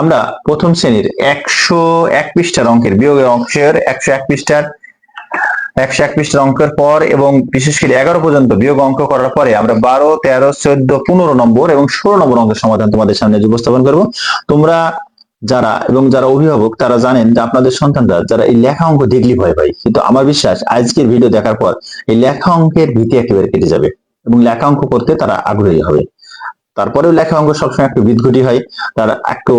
আমরা প্রথম শ্রেণির একশো এক পৃষ্ঠার অঙ্কের, বিয়োগের অংশের একশো এক পৃষ্ঠার একশো এক পৃষ্ঠার অঙ্কের পর এবং বিশেষ করে এগারো পর্যন্ত বিয়োগ অঙ্ক করার পরে আমরা বারো, তেরো, চোদ্দ, পনেরো নম্বর এবং ষোলো নম্বর অঙ্কের সমাধান তোমাদের সামনে উপস্থাপন করব। তোমরা যারা এবং যারা অভিভাবক, তারা জানেন যে আপনাদের সন্তানরা, যারা এই লেখা অঙ্ক দেখলি ভয় পায়। কিন্তু আমার বিশ্বাস, আজকের ভিডিও দেখার পর এই লেখা অঙ্কের ভীতি একেবারে কেটে যাবে এবং লেখা অঙ্ক করতে তারা আগ্রহী হবে। তারপরেও লেখা অঙ্ক সবসময় একটু বিদঘুটি হয়, তার একটু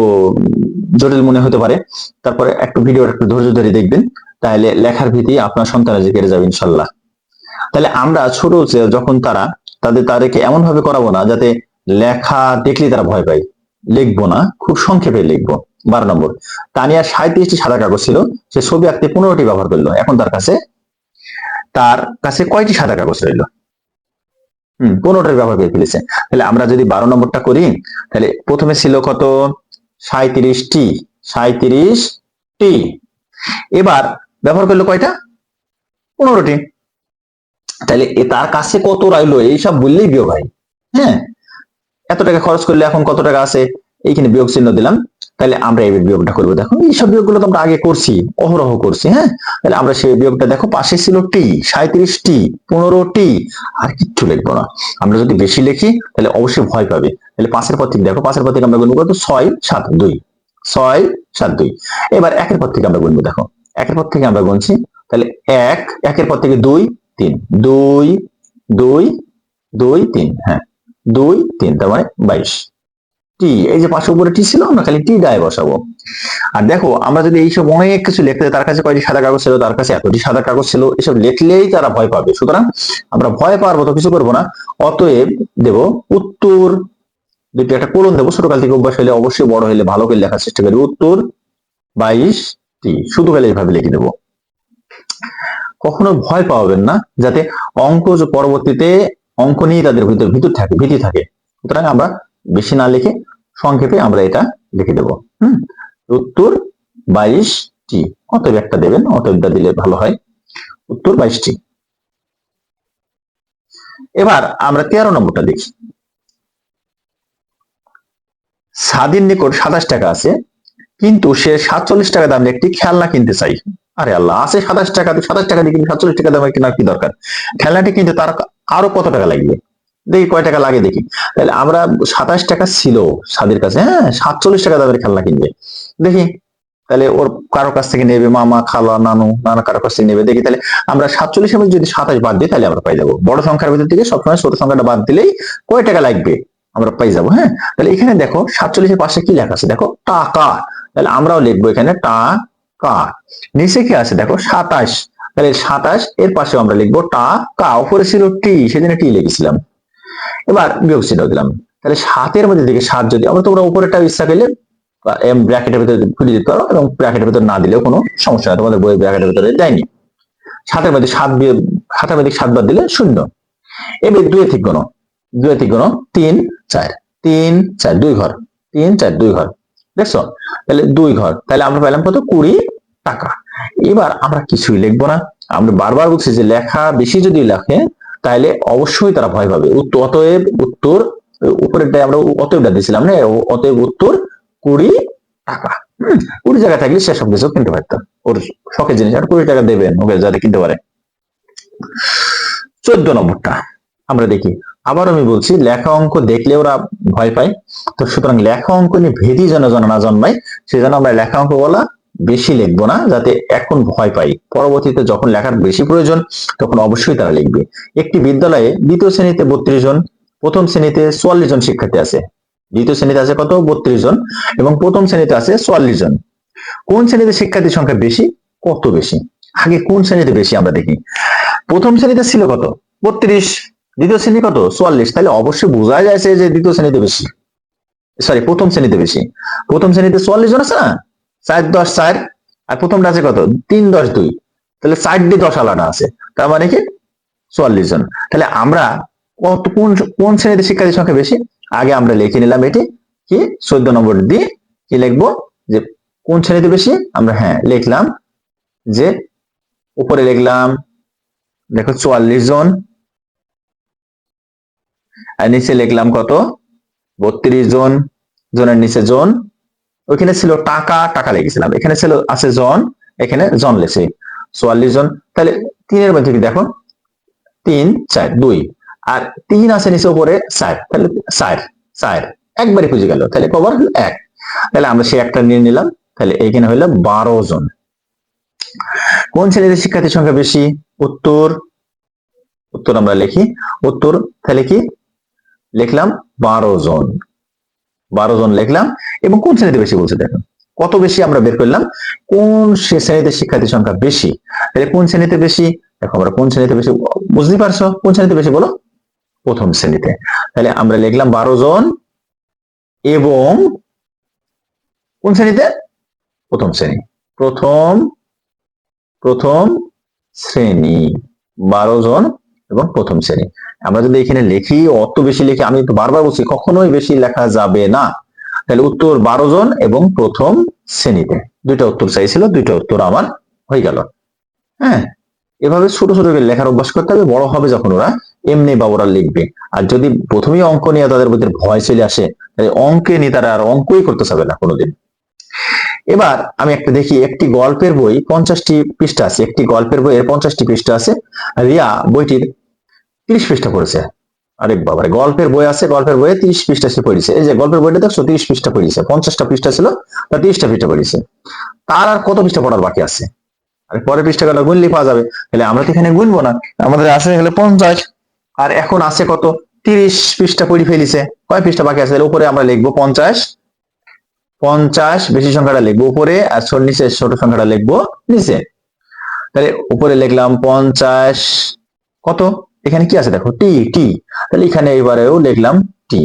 জটিল মনে হতে পারে। তারপরে একটু ভিডিও একটু ধৈর্য ধরে দেখবেন, তাহলে লেখার ভীতি আপনার সন্তানের যে কেটে যাবে ইনশাল্লাহ। তাহলে আমরা ছোট যখন তারা, তাদের তাদেরকে এমন ভাবে করাবো না যাতে লেখা দেখলে তারা ভয় পায়। লিখব না, খুব সংক্ষেপে লিখব, বারো নম্বর। তানিয়ার সাঁত্রিশটি সাদা কাগজ ছিল, সে ছবি আঁকতে পনেরোটি ব্যবহার করল, এখন তার কাছে তার কাছে কয়টি সাদা কাগজ রইল? হম পনেরোটার ব্যবহার করে ফেলেছে। তাহলে আমরা যদি বারো নম্বরটা করি, তাহলে প্রথমে ছিল কত? সাঁত্রিশ টি সাঁত্রিশ টি এবার ব্যবহার করল কয়টা? পনেরোটি। তাহলে তার কাছে কত রইল? এইসব বললেই বিয়োগ হয়। হ্যাঁ এত টাকা খরচ করলে এখন কত টাকা আছে? এইখানে বিয়োগ চিহ্ন দিলাম। তাহলে আমরা এই বিয়োগটা করব। দেখো এইসব বিয়োগগুলো তো আমরা আগে করছি, অহরহ করছি হ্যাঁ? তাহলে আমরা সেই বিয়োগটা দেখো, পাশে ছিল টি সাঁত্রিশ টি পনেরো টি আর কিচ্ছু লিখব না। আমরা যদি বেশি লিখি, তাহলে অবশ্যই ভয় পাবে। তাহলে পাঁচের পর থেকে, দেখো পাঁচের পর থেকে আমরা গুনবো কত ছয়, সাত, দুই। ছয়, সাত, দুই। এবার একের পর থেকে আমরা গুনবো দেখো। একের পর থেকে আমরা গুনছি, তাহলে এক, একের পর থেকে দুই, তিন। দুই দুই দুই, তিন হ্যাঁ। দুই, তিন, তার মানে বাইশ। টি এই যে পাশে উপরে টি ছিল, আমরা খালি টি গায়ে বসাবো। আর দেখো, আমরা যদি এইসব অনেক কিছু লিখতে তার কাছে কয়টি সাদা কাগজ ছিল, তার কাছে এতটি সাদা কাগজ ছিল, এসব লিখলেই তারা ভয় পাবে। সুতরাং আমরা ভয় পাওয়ার মতো কিছু করব না, অতএব দেব উত্তর, দুটি একটা কোলন দেবো, ছোটকাল থেকে অভ্যাস হলে অবশ্যই বড় হলে ভালো করে লেখার চেষ্টা করি। উত্তর বাইশ টি শুধু খালি এইভাবে লিখে দেবো। কখনো ভয় পাওয়াবেন না, যাতে অঙ্ক পরবর্তীতে অঙ্ক নিয়ে তাদের ভিতর ভিতর থাকে, ভীতি থাকে। সুতরাং আমরা বেশি না লিখে সংক্ষেপে আমরা এটা লিখে দেবো। হুম? উত্তর বাইশটি। অতএব একটা দেবেন অতএবটা দিলে ভালো হয়। উত্তর বাইশটি। এবার আমরা তেরো নম্বরটা দেখি। স্বাধীন নিকট সাতাশ টাকা আছে, কিন্তু সে সাতচল্লিশ টাকা দামের একটি খেলনা কিনতে চাই। আরে আল্লাহ, আছে সাতাশ টাকা সাতাশ টাকা দিয়ে কিন্তু সাতচল্লিশ টাকা দামের কেনার কি দরকার? খেলনাটি কিন্তু তার আরও কত টাকা লাগবে? দেখি কয় টাকা লাগে দেখি। তাহলে আমরা সাতাশ টাকা ছিল সাদের কাছে হ্যাঁ সাতচল্লিশ টাকা দামের খেলনা কিনবে। দেখি, তাহলে ওর কারও কাছ থেকে নেবে, মামা, খালা, নানু, নানা কারও কাছ থেকে নেবে। দেখি তাহলে আমরা সাতচল্লিশের মধ্যে যদি সাতাশ বাদ দিই, তাহলে আমরা পাই যাব। বড় সংখ্যার ভিতর থেকে সবসময় ছোট সংখ্যাটা বাদ দিলেই কয় টাকা লাগবে? আমরা পাই যাব হ্যাঁ। তাহলে এখানে দেখো, সাতচল্লিশের পাশে কি লেখা আছে? দেখো, টাকা। তাহলে আমরাও লিখব এখানে টাকা। নিচে কি আছে? দেখো, সাতাশ। তাহলে সাতাশ, এর পাশে আমরা লিখব টাকা। উপরে ছিল টি সেদিনে টি লিখেছিলাম। এবার বিয়োগ চিহ্ন দিলাম। তাহলে সাতের মধ্যে থেকে সাত যদি, আমরা তোমরা উপরেটা ইচ্ছা করলে এম ব্র্যাকেটের ভিতরে খুলে দিতে পারো, এবং ব্র্যাকেটের ভিতরে না দিলেও কোনো সমস্যা নেই, তোমাদের বইয়ের ব্র্যাকেটের ভিতরে দেয়নি সাতের মধ্যে সাত সাতের মধ্যে সাত বাদ দিলে শূন্য। এবার দুই থেকে গণ দুই থেকে গণ তিন, চার। তিন, চার, দুই ঘর। তিন, চার, দুই ঘর। দেখছ? তাহলে দুই ঘর। তাহলে আমরা পেলাম কত? কুড়ি টাকা। এবার আমরা কিছুই লিখব না। আমরা বারবার বলছি যে লেখা বেশি যদি লেখে তাহলে অবশ্যই তারা ভয় পাবে। অতএব উত্তর উপরেরটাই আমরা অতএবটা দিয়েছিলাম না, অতএব উত্তর কুড়ি টাকা। কুড়ি টাকা থাকলে সে সব কিছু কিনতে পারতাম ওর শখের জিনিস, আর কুড়ি টাকা দেবেন, ওকে যাতে কিনতে পারে। চোদ্দ নম্বরটা, আমরা দেখি। আবার আমি বলছি, লেখা অঙ্ক দেখলে ওরা ভয় পায়। তো সুতরাং লেখা অঙ্ক নিয়ে ভেদি যেন যেন না জন্মায় সেজন্য আমরা লেখা অঙ্ক বলা বেশি লিখব না, যাতে এখন ভয় পাই। পরবর্তীতে যখন লেখার বেশি প্রয়োজন, তখন অবশ্যই তারা লিখবে। একটি বিদ্যালয়ে দ্বিতীয় শ্রেণীতে বত্রিশ জন, প্রথম শ্রেণীতে চুয়াল্লিশ জন শিক্ষার্থী আছে। দ্বিতীয় শ্রেণীতে আছে কত? বত্রিশ জন, এবং প্রথম শ্রেণীতে আছে চুয়াল্লিশ জন। কোন শ্রেণীতে শিক্ষার্থীর সংখ্যা বেশি? কত বেশি? আগে কোন শ্রেণীতে বেশি আমরা দেখি? প্রথম শ্রেণীতে ছিল কত? বত্রিশ। দ্বিতীয় শ্রেণি কত? চুয়াল্লিশ। তাহলে অবশ্যই বোঝা যাচ্ছে যে দ্বিতীয় শ্রেণীতে বেশি। সরি প্রথম শ্রেণীতে বেশি। প্রথম শ্রেণীতে চুয়াল্লিশ জন আছে না? চার দশ চার, আর প্রথমটা আছে কত? তিন দশ দুই। তাহলে চার দিয়ে দশ আলাদা আছে। তার মানে কি? চুয়াল্লিশ জন। তাহলে আমরা কত, কোন কোন শ্রেণীতে শিক্ষার্থীর সংখ্যা বেশি? আগে আমরা লিখে নিলাম এটি। কি? চোদ্দ নম্বর দিয়ে কি লিখব? যে কোন শ্রেণীতে বেশি? আমরা হ্যাঁ লিখলাম যে উপরে লিখলাম, দেখো চুয়াল্লিশ জন। আর নিচে লিখলাম কত? বত্রিশ জন। জনের নিচে জন। ওইখানে ছিল টাকা টাকা লিখেছিলাম। এখানে ছিল, আছে জন, এখানে জন লেছে চুয়াল্লিশ জন, তাহলে তিনের মধ্যে কি দেখো? তিন, চার, দুই। আর তিন আছে নিচে উপরে, চার। তাহলে চার চার। একবারে খুঁজে গেল। তাহলে কবার এক। তাহলে আমরা সেই একটা নিয়ে নিলাম। তাহলে এখানে হইল বারো জন। কোন ছেলেদের শিক্ষার্থীর সংখ্যা বেশি? উত্তর উত্তর আমরা লিখি। উত্তর, তাহলে কি? লিখলাম বারো জন। বারো জন লিখলাম এবং কোন শ্রেণীতে বেশি বলছে দেখুন। কত বেশি আমরা বের করলাম? কোন শ্রেণীতে শিক্ষার্থীর সংখ্যা বেশি? তাহলে কোন শ্রেণীতে বেশি? দেখো আমরা কোন শ্রেণীতে বেশি বুঝতে পারছ? কোন শ্রেণীতে বেশি বলো? প্রথম শ্রেণীতে। তাহলে আমরা লিখলাম বারো জন এবং কোন শ্রেণীতে? প্রথম শ্রেণি। প্রথম প্রথম শ্রেণি। বারো জন এবং প্রথম শ্রেণি। আমরা যদি এখানে লিখি, অত বেশি লিখি, আমি তো বারবার বলছি, কখনোই বেশি লেখা যাবে না। তাহলে উত্তর বারো জন এবং প্রথম শ্রেণীতে। দুইটা উত্তর চাইছিল, দুইটা উত্তর আমার হয়ে গেল। হ্যাঁ? এভাবে ছোট ছোট করে লেখার অভ্যাস করতে হবে, বড় হবে যখন ওরা এমনি বা ওরা লিখবে। আর যদি প্রথমেই অঙ্ক নিয়ে তাদের মধ্যে ভয় চলে আসে, তাহলে অঙ্কে নিয়ে তারা আর অঙ্কই করতে চাবে না কোনোদিন। এবার আমি একটা দেখি, একটি গল্পের বই, পঞ্চাশটি পৃষ্ঠা আছে, একটি গল্পের বইয়ের পঞ্চাশটি পৃষ্ঠা আছে। রিয়া বইটির তিরিশ পৃষ্ঠা পড়েছে। আরে বাবারে গল্পের বই আছে, গল্পের বইয়ে তিরিশ পৃষ্ঠা সে পড়েছে। এই যে গল্পের বইটা দেখছ, তিরিশ পৃষ্ঠা পড়েছে, পঞ্চাশটা পৃষ্ঠা ছিল, তা তিরিশটা পৃষ্ঠা পড়েছে। তার আর কত পৃষ্ঠা পড়ার বাকি আছে? আর পরের পৃষ্ঠাগুলো গুনলে পাওয়া যাবে। তাহলে আমরা তো এখানে গুনবো না, আমাদের আসলে গেলে পঞ্চাশ, আর এখন আছে কত? তিরিশ পৃষ্ঠা পড়ে ফেলিছে। কয় পৃষ্ঠা বাকি আছে? উপরে আমরা লিখব পঞ্চাশ পঞ্চাশ বেশি সংখ্যাটা লিখব উপরে, আর নিচে ছোট সংখ্যাটা লিখব নিচে। তাহলে উপরে লিখলাম পঞ্চাশ, কত? এখানে কি আছে দেখো? টি টি। তাহলে এখানে এবারেও লিখলাম টি।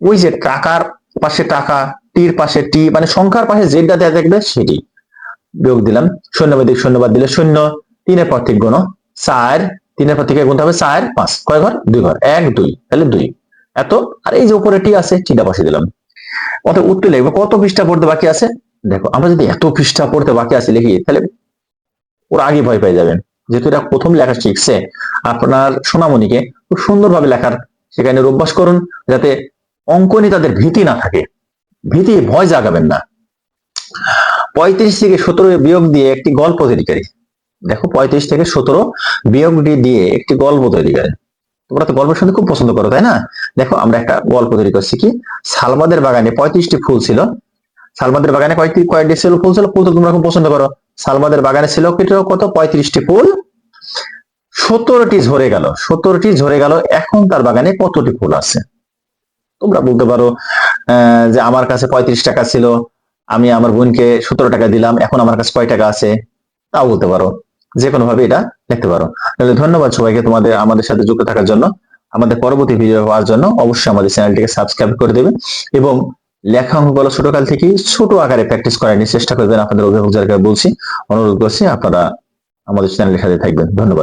ওই যে টাকার পাশে টাকা, টির পাশে টি মানে সংখ্যার পাশে যেটা দেওয়া দেখবে সেটি। বিয়োগ দিলাম। শূন্যবাদ দিক শূন্যবাদ দিলে শূন্য। তিনের পর গুণ চার। তিনের পর থেকে গুনতে হবে চার, পাঁচ। কয় ঘর? দুই ঘর। এক, দুই। তাহলে দুই। এত? আর এই যে উপরে টি আছে, টিটা পাশে দিলাম। অত উত্তর লিখব। কত পৃষ্ঠা পড়তে বাকি আছে? দেখো, আমরা যদি এত পৃষ্ঠা পড়তে বাকি আছে লিখি, তাহলে ওরা আগে ভয় পেয়ে যাবেন যেহেতু এটা প্রথম লেখা শিখছে, আপনার সোনামণিকে খুব সুন্দরভাবে লেখার সেখানে অভ্যাস করুন, যাতে অঙ্কনে তাদের ভীতি না থাকে। ভীতি, ভয় জাগাবেন না। পঁয়ত্রিশ থেকে সতেরো বিয়োগ দিয়ে একটি গল্প তৈরি করি। দেখো, পঁয়ত্রিশ থেকে সতেরো বিয়োগ দিয়ে একটি গল্প তৈরি করে। তোমরা তো গল্প শুনতে খুব পছন্দ করো, তাই না? দেখো, আমরা একটা গল্প তৈরি করছি কি? সালমাদের বাগানে পঁয়ত্রিশটি ফুল ছিল। সালমাদের বাগানে কয়েকটি কয়েকটি ছিল? ফুল ছিল, ফুল তো তোমরা খুব পছন্দ করো। সালমাদের বাগানে ছিল কত? পঁয়ত্রিশটি ফুল। সতেরোটি ঝরে গেল। সতেরোটি ঝরে গেল। এখন তার বাগানে কতটি ফুল আছে? তোমরা বলতে পারো যে আমার কাছে পঁয়ত্রিশ টাকা ছিল, আমি আমার বোনকে সতেরো টাকা দিলাম, এখন আমার কাছে কয় টাকা আছে? তাও বলতে পারো। যে কোনো ভাবে এটা লিখতে পারো। তাহলে ধন্যবাদ সবাইকে তোমাদের, আমাদের সাথে যুক্ত থাকার জন্য। আমাদের পরবর্তী ভিডিও পাওয়ার জন্য অবশ্যই আমাদের চ্যানেলটিকে সাবস্ক্রাইব করে দেবে এবং লেখা অঙ্কগুলো ছোটকাল থেকেই ছোট আকারে প্র্যাকটিস করার চেষ্টা করবেন। আপনাদের অভিভাবক যারা বলছি, অনুরোধ করছি, আপনারা আমাদের চ্যানেলের সাথে থাকবেন। ধন্যবাদ।